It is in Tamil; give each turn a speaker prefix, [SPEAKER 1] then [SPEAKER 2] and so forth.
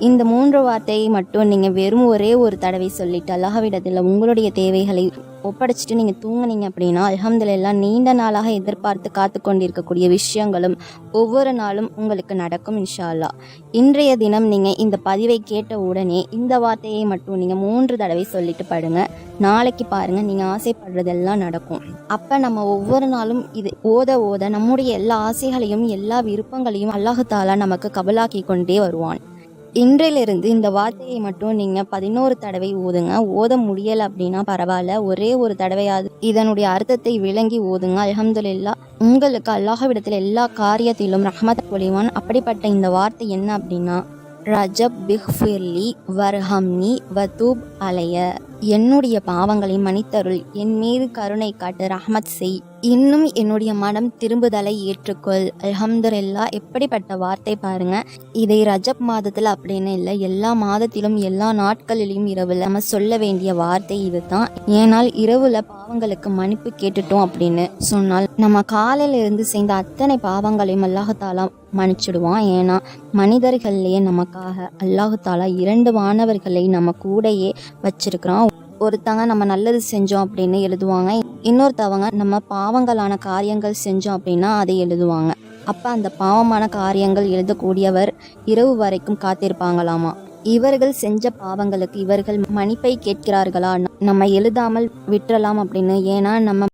[SPEAKER 1] இந்த மூன்று வார்த்தையை மட்டும் நீங்கள் வெறும் ஒரே ஒரு தடவை சொல்லிட்டு அல்லாஹ்விடத்தில் உங்களுடைய தேவைகளை ஒப்படைச்சிட்டு நீங்கள் தூங்குனீங்க அப்படின்னா அல்ஹம்துலில்லாஹ் நீண்ட நாளாக எதிர்பார்த்து காத்து கொண்டிருக்கக்கூடிய விஷயங்களும் ஒவ்வொரு நாளும் உங்களுக்கு நடக்கும் இன்ஷா அல்லாஹ் இன்றைய தினம் நீங்கள் இந்த பதிவை கேட்ட உடனே இந்த வார்த்தையை மட்டும் நீங்கள் மூன்று தடவை சொல்லிட்டு படுங்க. நாளைக்கு பாருங்கள் நீங்கள் ஆசைப்படுறதெல்லாம் நடக்கும். அப்போ நம்ம ஒவ்வொரு நாளும் இது ஓத ஓத நம்முடைய எல்லா ஆசைகளையும் எல்லா விருப்பங்களையும் அல்லாஹு தாலா நமக்கு கபலாக்கி கொண்டே வருவான். இன்றையிலிருந்து இந்த வார்த்தையை மட்டும் நீங்கள் பதினோரு தடவை ஓதுங்க. ஓத முடியலை அப்படின்னா பரவாயில்ல. ஒரே ஒரு தடவையாவது இதனுடைய அர்த்தத்தை விளங்கி ஓதுங்க. அலமதுல்லா உங்களுக்கு அல்லாஹவிடத்தில் எல்லா காரியத்திலும் ரஹமத் பொலிவான் அப்படிப்பட்ட இந்த வார்த்தை என்ன அப்படின்னா ரஜப் பிஹ்ஃபிர்லி வர்ஹம்னி வதூப் அலைய. என்னுடைய பாவங்களை மன்னித்தருள். என் மீது கருணை காட்டு. ரஹமத் செய். இன்னும் என்னுடைய மனம் திரும்புதலை ஏற்றுக்கொள். அல்ஹம்துலில்லா எப்படிப்பட்ட வார்த்தை பாருங்க. இதை ரஜப் மாதத்தில் அப்படின்னு இல்லை எல்லா மாதத்திலும் எல்லா நாட்களிலும் இரவில் நம்ம சொல்ல வேண்டிய வார்த்தை இதுதான். ஏனால் இரவுல பாவங்களுக்கு மன்னிப்பு கேட்டுட்டோம் அப்படின்னு சொன்னால் நம்ம காலையில இருந்து சேர்ந்த அத்தனை பாவங்களையும் அல்லாஹாலா மன்னிச்சிடுவான். ஏன்னா மனிதர்கள்லேயே நமக்காக அல்லாஹாலா இரண்டு மாணவர்களை நம்ம கூடயே வச்சிருக்கிறான். ஒருத்தங்க நம்ம நல்லது செஞ்சோம் அப்படின்னு எழுதுவாங்க. இன்னொருத்தவங்க நம்ம பாவங்களான காரியங்கள் செஞ்சோம் அப்படின்னா அதை எழுதுவாங்க. அப்போ அந்த பாவமான காரியங்கள் எழுதக்கூடியவர் இரவு வரைக்கும் காத்திருப்பாங்களாமா? இவர்கள் செஞ்ச பாவங்களுக்கு இவர்கள் மன்னிப்பை கேட்கிறார்களா? நம்ம எழுதாமல் விட்டுறலாம் அப்படின்னு ஏன்னா நம்ம